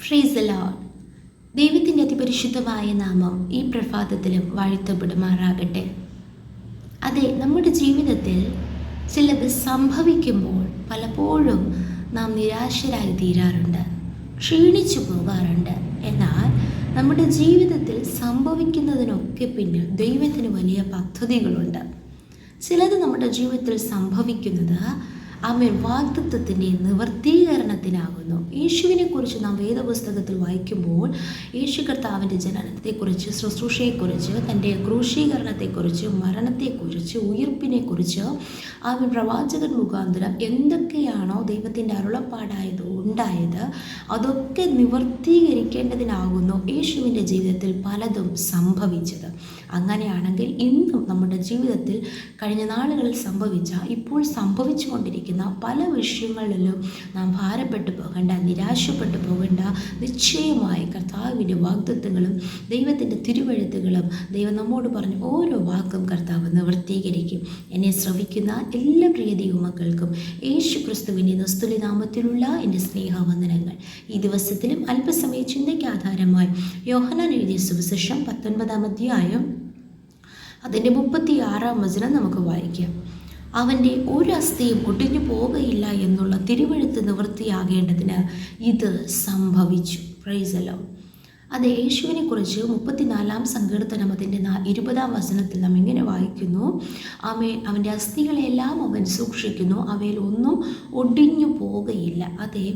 ഫ്രീസലോ ദൈവത്തിന്റെ അതിപരിശുദ്ധമായ നാമം ഈ പ്രഭാതത്തിലും വാഴ്ത്തപ്പെടുമാറാകട്ടെ. അതെ നമ്മുടെ ജീവിതത്തിൽ ചിലത് സംഭവിക്കുമ്പോൾ പലപ്പോഴും നാം നിരാശരായി തീരാറുണ്ട് ക്ഷീണിച്ചു പോകാറുണ്ട്. എന്നാൽ നമ്മുടെ ജീവിതത്തിൽ സംഭവിക്കുന്നതിനൊക്കെ പിന്നിൽ ദൈവത്തിന് വലിയ പദ്ധതികളുണ്ട്. ചിലത് നമ്മുടെ ജീവിതത്തിൽ സംഭവിക്കുന്നത് ആമേൻ. വാഗ്ദത്വത്തിന്റെ നിവർത്തീകരണത്തിനാകുന്നു. യേശുവിനെക്കുറിച്ച് നാം വേദപുസ്തകത്തിൽ വായിക്കുമ്പോൾ യേശു കർത്താവിന്റെ ജനനത്തെക്കുറിച്ച് ശുശ്രൂഷയെക്കുറിച്ച് തന്റെ ക്രൂശീകരണത്തെക്കുറിച്ച് മരണത്തെക്കുറിച്ച് ഉയർപ്പിനെക്കുറിച്ച് അവൻ പ്രവാചകൻ മുഖാന്തരം എന്തൊക്കെയാണോ ദൈവത്തിന്റെ അരുളപ്പാടായത് ഉണ്ടായത് അതൊക്കെ നിവർത്തീകരിക്കേണ്ടതിനാകുന്നു യേശുവിന്റെ ജീവിതത്തിൽ പലതും സംഭവിച്ചത്. അങ്ങനെയാണെങ്കിൽ ഇന്നും നമ്മുടെ ജീവിതത്തിൽ കഴിഞ്ഞ നാളുകളിൽ സംഭവിച്ച ഇപ്പോൾ സംഭവിച്ചുകൊണ്ടിരിക്കുന്ന പല വിഷയങ്ങളിലും നാം ഭാരപ്പെട്ടു പോകേണ്ട നിരാശപ്പെട്ടു പോകേണ്ട നിശ്ചയമായി കർത്താവിന്റെ വാഗ്ദത്വങ്ങളും ദൈവത്തിന്റെ തിരുവഴുത്തുകളും ദൈവം നമ്മോട് പറഞ്ഞ ഓരോ വാക്കും കർത്താവ് നിവർത്തീകരിക്കും എന്നെ ശ്രവിക്കുന്ന എല്ലാ പ്രിയ ദൈവമക്കൾക്കും യേശു ക്രിസ്തുവിന്റെ നസ്തുലിനാമത്തിലുള്ള എന്റെ സ്നേഹവന്ദനങ്ങൾ. ഈ ദിവസത്തിലും അല്പസമയ ചിന്തയ്ക്ക് ആധാരമായി യോഹനാൻ എഴുതിയ സുവിശേഷം പത്തൊൻപതാം അധ്യായം അതിന്റെ മുപ്പത്തി ആറാം വചനം നമുക്ക് വായിക്കാം. അവന്റെ ഒരു അസ്ഥിയും ഒടിഞ്ഞു പോവുകയില്ല എന്നുള്ള തിരുവഴുത്ത് നിവൃത്തിയാകേണ്ടതിന് ഇത് സംഭവിച്ചു. പ്രൈസലോ അത് യേശുവിനെ കുറിച്ച് മുപ്പത്തിനാലാം സങ്കീർത്തനം അതിന്റെ ഇരുപതാം വചനത്തിൽ നാം ഇങ്ങനെ വായിക്കുന്നു. അവയെ അവന്റെ അസ്ഥികളെല്ലാം അവൻ സൂക്ഷിക്കുന്നു. അവയിൽ ഒന്നും ഒടിഞ്ഞു പോകുകയില്ല അതെ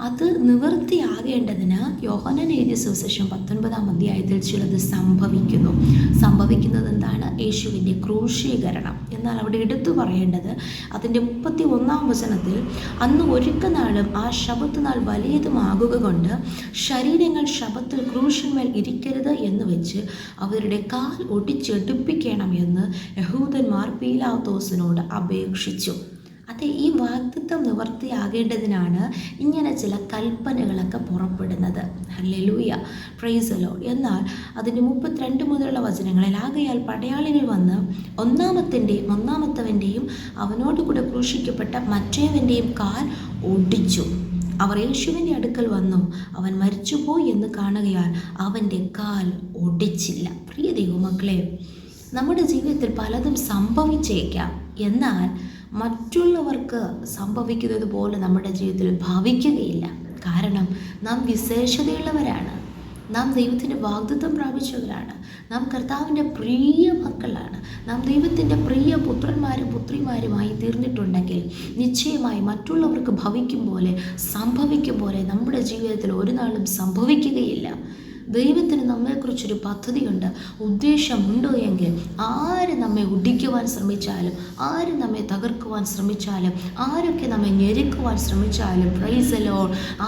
അത് നിവൃത്തിയാകേണ്ടതിന് യോഹനൻ എഴുതിയ സുവിശേഷം പത്തൊൻപതാം അധ്യായത്തിൽ ചിലത് സംഭവിക്കുന്നു. സംഭവിക്കുന്നത് എന്താണ്? യേശുവിന്റെ ക്രൂശീകരണം. എന്നാൽ അവിടെ എടുത്തു പറയേണ്ടത് അതിന്റെ മുപ്പത്തി ഒന്നാം വചനത്തിൽ അന്ന് ഒരുക്കനാളും ആ ശബത്ത് നാൾ വലിയതുമാകുക കൊണ്ട് ശരീരങ്ങൾ ശബത്തിൽ ക്രൂശന്മേൽ ഇരിക്കരുത് എന്ന് വെച്ച് അവരുടെ കാൽ ഒടിച്ചെടുപ്പിക്കണം എന്ന് യഹൂദന്മാർ പീലാത്തോസിനോട് അപേക്ഷിച്ചു. അതെ ഈ വാക്തിത്വം നിവർത്തിയാകേണ്ടതിനാണ് ഇങ്ങനെ ചില കൽപ്പനകളൊക്കെ പുറപ്പെടുന്നത്. ഹല്ലേലൂയ പ്രൈസലോ എന്നാൽ അതിന്റെ മുപ്പത്തിരണ്ട് മുതലുള്ള വചനങ്ങളിൽ ആകയാൽ പടയാളികൾ വന്ന് ഒന്നാമത്തിന്റെയും ഒന്നാമത്തവന്റെയും അവനോട് കൂടെ ക്രൂശിക്കപ്പെട്ട മറ്റേവന്റെയും കാൽ ഒടിച്ചു. അവർ യേശുവിന്റെ അടുക്കൽ വന്നു. അവൻ മരിച്ചുപോയി എന്ന് കാണുകയാൽ അവന്റെ കാൽ ഒടിച്ചില്ല. പ്രിയ ദൈവമക്കളെ നമ്മുടെ ജീവിതത്തിൽ പലതും സംഭവിച്ചേക്കാം. എന്നാൽ മറ്റുള്ളവർക്ക് സംഭവിക്കുന്നത് പോലെ നമ്മുടെ ജീവിതത്തിൽ ഭവിക്കുകയില്ല. കാരണം നാം വിശേഷതയുള്ളവരാണ്. നാം ദൈവത്തിന്റെ വാഗ്ദത്വം പ്രാപിച്ചവരാണ്. നാം കർത്താവിന്റെ പ്രിയ മക്കളാണ്. നാം ദൈവത്തിന്റെ പ്രിയ പുത്രന്മാരും പുത്രിമാരുമായി തീർന്നിട്ടുണ്ടെങ്കിൽ നിശ്ചയമായി മറ്റുള്ളവർക്ക് ഭവിക്കും പോലെ സംഭവിക്കും പോലെ നമ്മുടെ ജീവിതത്തിൽ ഒരു നാളും സംഭവിക്കുകയില്ല. ദൈവത്തിന് നമ്മെക്കുറിച്ചൊരു പദ്ധതിയുണ്ട് ഉദ്ദേശമുണ്ടോ എങ്കിൽ ആര് നമ്മെ ഒടിക്കുവാൻ ശ്രമിച്ചാലും ആര് നമ്മെ തകർക്കുവാൻ ശ്രമിച്ചാലും ആരൊക്കെ നമ്മെ ഞെരുക്കുവാൻ ശ്രമിച്ചാലും പ്രൈസലോ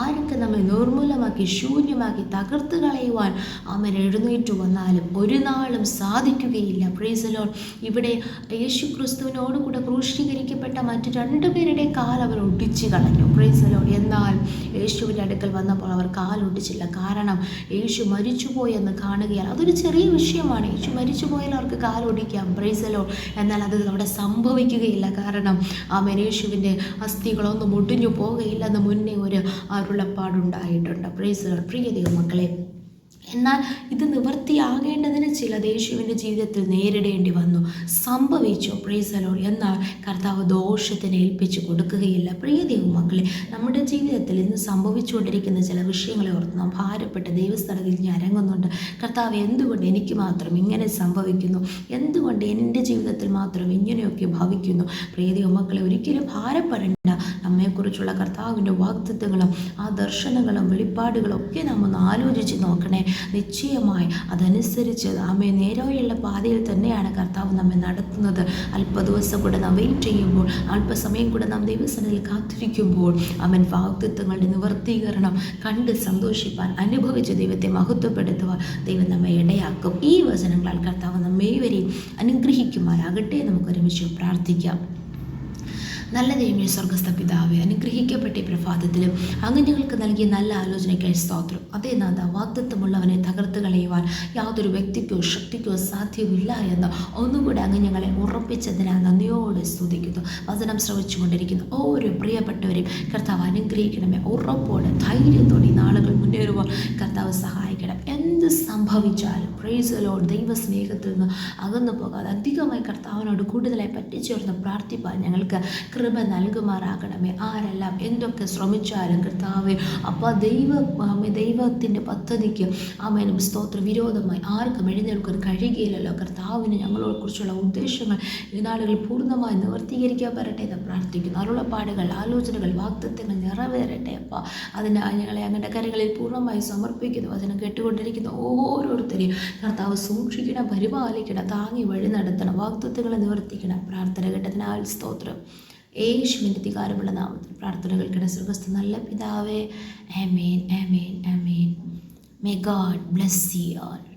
ആരൊക്കെ നമ്മെ നിർമ്മൂലമാക്കി ശൂന്യമാക്കി തകർത്ത് കളയുവാൻ അവൻ എഴുന്നേറ്റു വന്നാലും ഒരു നാളും സാധിക്കുകയില്ല പ്രൈസലോ ഇവിടെ യേശു ക്രിസ്തുവിനോട് കൂടെ ക്രൂശീകരിക്കപ്പെട്ട മറ്റു രണ്ടുപേരുടെ കാൽ അവർ ഒടിച്ചു കളഞ്ഞു പ്രൈസലോ എന്നാൽ യേശുവിന്റെ അടുക്കൽ വന്നപ്പോൾ അവർ കാൽ ഒടിച്ചില്ല കാരണം യേശു മരിച്ചുപോയെന്ന് കാണുകയാണ്. അതൊരു ചെറിയ വിഷയമാണ്. യേശു മരിച്ചുപോയാൽ അവർക്ക് കാലൊടിക്കാം ബ്രൈസലോ എന്നാൽ അത് അവിടെ സംഭവിക്കുകയില്ല. കാരണം ആ മെനേശുവിന്റെ അസ്ഥികളൊന്നും ഒടിഞ്ഞു പോകയില്ലെന്ന് മുന്നേ ഒരു അരുളപ്പാടുണ്ടായിട്ടുണ്ട്. ബ്രൈസലോ പ്രിയ മക്കളെ എന്നാൽ ഇത് നിവൃത്തിയാകേണ്ടതിന് ചില യേശുവിന്റെ ജീവിതത്തിൽ നേരിടേണ്ടി വന്നു. സംഭവിച്ചു. പ്രീസലോ എന്നാൽ കർത്താവ് ദോഷത്തിന് ഏൽപ്പിച്ചു കൊടുക്കുകയില്ല. പ്രിയ ദൈവമക്കളെ നമ്മുടെ ജീവിതത്തിൽ ഇന്ന് സംഭവിച്ചുകൊണ്ടിരിക്കുന്ന ചില വിഷയങ്ങളെ ഓർത്ത് നാം ഭാരപ്പെട്ട് ദൈവസ്ഥലത്തിൽ ഞാൻ അരങ്ങുന്നുണ്ട്. കർത്താവ് എന്തുകൊണ്ട് എനിക്ക് മാത്രം ഇങ്ങനെ സംഭവിക്കുന്നു? എന്തുകൊണ്ട് എന്റെ ജീവിതത്തിൽ മാത്രം ഇങ്ങനെയൊക്കെ ഭവിക്കുന്നു? പ്രിയ ദൈവമക്കളെ ഒരിക്കലും ഭാരപ്പെടേണ്ട. നമ്മെക്കുറിച്ചുള്ള കർത്താവിന്റെ വാക്തത്വങ്ങളും ആ ദർശനങ്ങളും വെളിപ്പാടുകളും ഒക്കെ നമ്മൾ ആലോചിച്ച് നോക്കണേ. നിശ്ചയമായി അതനുസരിച്ച് ആമെ നേരെയുള്ള പാതയിൽ തന്നെയാണ് കർത്താവ് നമ്മെ നടത്തുന്നത്. അല്പ ദിവസം കൂടെ നാം വെയിറ്റ് ചെയ്യുമ്പോൾ അല്പസമയം കൂടെ നാം ദൈവസനയിൽ കാത്തിരിക്കുമ്പോൾ അവൻ വാഗ്ദത്വങ്ങളുടെ നിവർത്തീകരണം കണ്ട് സന്തോഷിപ്പാൻ അനുഭവിച്ച് ദൈവത്തെ മഹത്വപ്പെടുത്തുവാൻ ദൈവം നമ്മെ ഇടയാക്കും. ഈ വചനങ്ങളാൽ കർത്താവ് നമ്മേവരെയും അനുഗ്രഹിക്കുമാറാകട്ടെ നമുക്കൊരുമിച്ച് പ്രാർത്ഥിക്കാം. നല്ല ദൈവമേ സ്വർഗസ്ഥ പിതാവെ അനുഗ്രഹിക്കപ്പെട്ട പ്രഭാതത്തിലും അങ്ങ് ഞങ്ങൾക്ക് നൽകിയ നല്ല ആലോചനയ്ക്കായി സ്തോത്രം. അതേ നാഥ വാഗ്ദത്വമുള്ളവനെ തകർത്ത് കളയുവാൻ യാതൊരു വ്യക്തിക്കോ ശക്തിക്കോ സാധ്യമില്ല എന്ന് ഒന്നുകൂടെ അങ്ങ് ഞങ്ങളെ ഉറപ്പിച്ചതിനാൽ നന്ദിയോടെ സ്തുതിക്കുന്നു. വചനം ശ്രവിച്ചുകൊണ്ടിരിക്കുന്നു. ഓരോ പ്രിയപ്പെട്ടവരെയും കർത്താവ് അനുഗ്രഹിക്കണമേ. ഉറപ്പോടെ ധൈര്യത്തോടെ നാളുകൾ മുന്നേറുവാൻ കർത്താവ് സഹായിക്കണം. എന്ത് സംഭവിച്ചാലും? പ്രൈസ് ലോഡ് ദൈവ സ്നേഹത്തിൽ നിന്ന് അകന്നു പോകാതെ അധികമായി കർത്താവിനോട് കൂടുതലായി പറ്റിച്ചേർന്ന് പ്രാർത്ഥിപ്പാൻ ഞങ്ങൾക്ക് കൃപ നൽകുമാറാകണമേ. ആരെല്ലാം എന്തൊക്കെ ശ്രമിച്ചാലും കർത്താവെ അപ്പോൾ ദൈവ ദൈവത്തിന്റെ പദ്ധതിക്ക് ആമേനും സ്തോത്ര. വിരോധമായി ആർക്കും എഴുന്നേൽക്കാൻ കഴിയുകയില്ലല്ലോ. കർത്താവിന് ഞങ്ങളോട് കുറിച്ചുള്ള ഉദ്ദേശങ്ങൾ ഇതാളുകൾ പൂർണമായി നിവർത്തീകരിക്കാൻ വരട്ടെ എന്ന് പ്രാർത്ഥിക്കുന്നു. അരുളപ്പാടുകൾ ആലോചനകൾ വാക്തത്വങ്ങൾ നിറവേറട്ടെ അപ്പ. അതിനായി ഞങ്ങളെ അങ്ങനെ കരങ്ങളിൽ പൂർണമായി സമർപ്പിക്കുന്നു. വചനം കേട്ടുകൊണ്ടിരിക്കുന്ന. ഓരോരുത്തരെയും കർത്താവ് സൂക്ഷിക്കണം പരിപാലിക്കണം താങ്ങി വഴി നടത്തണം വാക്തത്വങ്ങളെ നിവർത്തിക്കണം. പ്രാർത്ഥന ഘട്ടത്തിനാൽ സ്തോത്രം. യേശുവിന്റെ അധികാരമുള്ള നാമത്തിൽ പ്രാർത്ഥനകൾക്കിടെ സുഖസ്ഥ നല്ല പിതാവേ. ആമേൻ ആമേൻ ആമേൻ. May God bless you all